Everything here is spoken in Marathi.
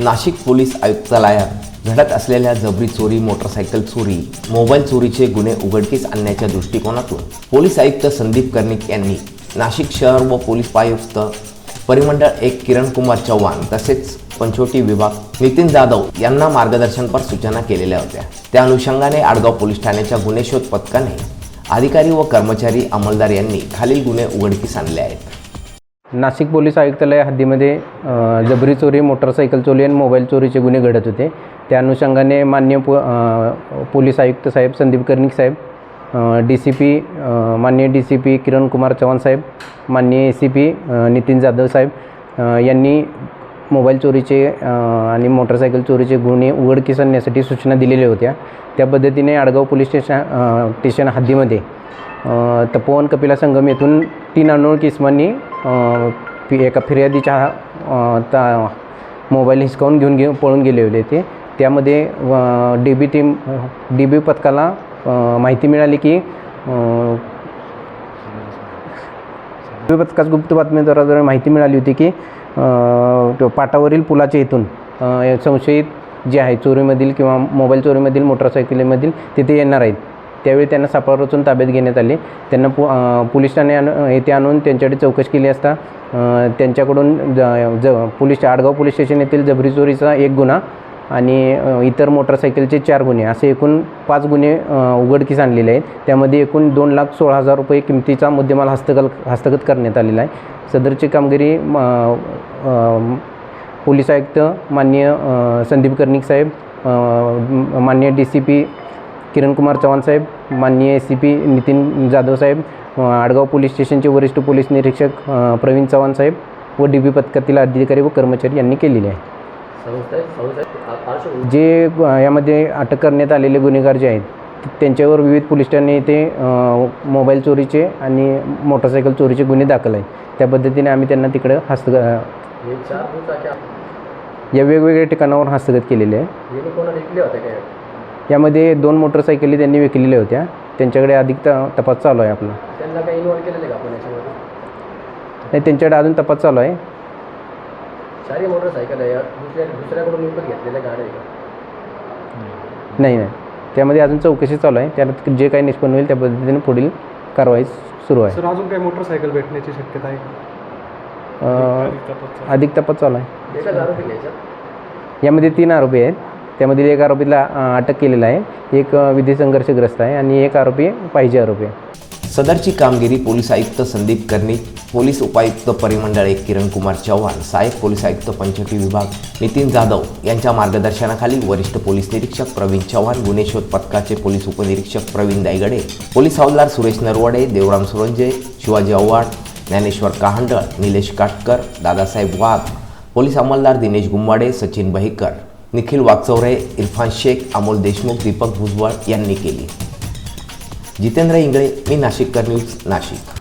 नाशिक पोलीस आयुक्तालयात घडत असलेल्या जबरी चोरी मोटरसायकल चोरी मोबाईल चोरीचे गुन्हे उघडकीस आणण्याच्या दृष्टिकोनातून पोलीस आयुक्त संदीप कर्णिक यांनी नाशिक शहर व पोलीस आयुक्त परिमंडळ एक किरण कुमार चव्हाण तसेच पंचवटी विभाग नितीन जाधव यांना मार्गदर्शनपर सूचना केलेल्या होत्या. त्या अनुषंगाने आडगाव पोलीस ठाण्याच्या गुन्हे शोध पथकाने अधिकारी व कर्मचारी अंमलदार यांनी खालील गुन्हे उघडकीस आणले आहेत. नाशिक पोलीस आयुक्तालय हद्दीमध्ये जबरी चोरी मोटरसायकल चोरी आणि मोबाईल चोरीचे गुन्हे घडत होते. त्या अनुषंगाने मान्य पो पोलीस आयुक्त साहेब संदीप कर्णिक साहेब डी सी पी मान्य D C P Kiran Kumar Chavan साहेब मान्य A C P Nitin Jadhav साहेब यांनी मोबाईल चोरीचे आणि मोटरसायकल चोरीचे गुन्हे उघडकीस आणण्यासाठी सूचना दिलेल्या होत्या. त्या पद्धतीने आडगाव पोलीस स्टेशन स्टेशन हद्दीमध्ये तपोवन कपिला संगम येथून तीन अनोळखी इस्मांनी फि- एका फिर्यादीच्या ता मोबाईल हिसकावून घेऊन घेऊन पळून गेले होते ते. त्यामध्ये D B team D B पथकाला माहिती मिळाली की डी बी पथकास गुप्त बातमीद्वाराद्वारे माहिती मिळाली होती की पाटावरील पुलाच्या इथून संशयित जे आहे चोरीमधील किंवा मोबाईल चोरीमधील मोटरसायकलीमधील तिथे येणार आहेत. त्यावेळी त्यांना सापळा रचून ताब्यात घेण्यात आले. त्यांना पु अ, पोलीस ठाणे आण येथे आणून त्यांच्याकडे चौकशी केली असता त्यांच्याकडून ज ज पोलीस आडगाव पोलीस स्टेशन येथील जबरी चोरीचा एक गुन्हा आणि इतर मोटरसायकलचे चार गुन्हे असे एकूण पाच गुन्हे उघडकीस आणलेले आहेत. त्यामध्ये एकूण दोन लाख सोळा हजार रुपये किमतीचा मुद्देमाल हस्तगत हस्तगत करण्यात आलेला आहे. सदरची कामगिरी म, पोलीस आयुक्त माननीय संदीप कर्णिक साहेब माननीय D C P Kirankumar Chavan साहेब माननीय S C P Nitin Jadhav साहेब आडगाव पोलीस स्टेशनचे वरिष्ठ पोलीस निरीक्षक प्रवीण चव्हाण साहेब व डी बी पथकातील अधिकारी व कर्मचारी यांनी केलेले आहे. जे यामध्ये अटक करण्यात आलेले गुन्हेगार जे आहेत त्यांच्यावर विविध पोलीस ठाणे येथे मोबाईल चोरीचे आणि मोटरसायकल चोरीचे गुन्हे दाखल आहेत. त्या पद्धतीने आम्ही त्यांना तिकडं हस्त या वेगवेगळ्या ठिकाणावर हस्तगत केलेले आहे. यामध्ये दोन मोटरसायकली त्यांनी विकलेल्या होत्या. त्यांच्याकडे अधिक त तपास चालू आहे आपला. त्यांना काही इन्व्हॉल्व केलेलं आहे का आपण याच्यामध्ये? नाही त्यांच्याकडे अजून तपास चालू आहे. सारी मोटरसायकल आहे. दुसऱ्या दुसऱ्याकडून विकत घेतलेल्या गाड्या आहे का? नाही नाही. त्यामध्ये अजून चौकशी चालू आहे. त्यात जे काही निष्पन्न होईल त्या पद्धतीने पुढील कारवाई सुरू आहे. सर अजून काही मोटरसायकल भेटण्याची शक्यता आहे? का अ, अधिक तपास चालू आहे. एकच आरोपी घ्यायचा यामध्ये तीन आरोपी आहेत. त्यामधील एक आरोपीला अटक केलेला आहे. एक विधी संघर्षग्रस्त आहे आणि एक आरोपी पाहिजे आरोपी आहे. सदरची कामगिरी पोलीस आयुक्त संदीप कर्णिक पोलीस उपायुक्त परिमंडळ एक किरण कुमार चव्हाण सहाय्यक पोलीस आयुक्त पंचवटी विभाग नितीन जाधव यांच्या मार्गदर्शनाखाली वरिष्ठ पोलीस निरीक्षक प्रवीण चव्हाण गुन्हे शोध पथकाचे पोलीस उपनिरीक्षक प्रवीण दायगडे पोलीस हवालदार सुरेश नरवडे देवराम सुरंजे शिवाजी आव्हाड ज्ञानेश्वर काहंडळ निलेश काटकर दादासाहेब वाघ पोलीस अंमलदार दिनेश गुंबाडे सचिन बहिकर. निखिल वाकचौरे इरफान शेख अमोल देशमुख दीपक भुजबळ यांनी केली. जितेंद्र इंगळे मी नाशिककर न्यूज नाशिक.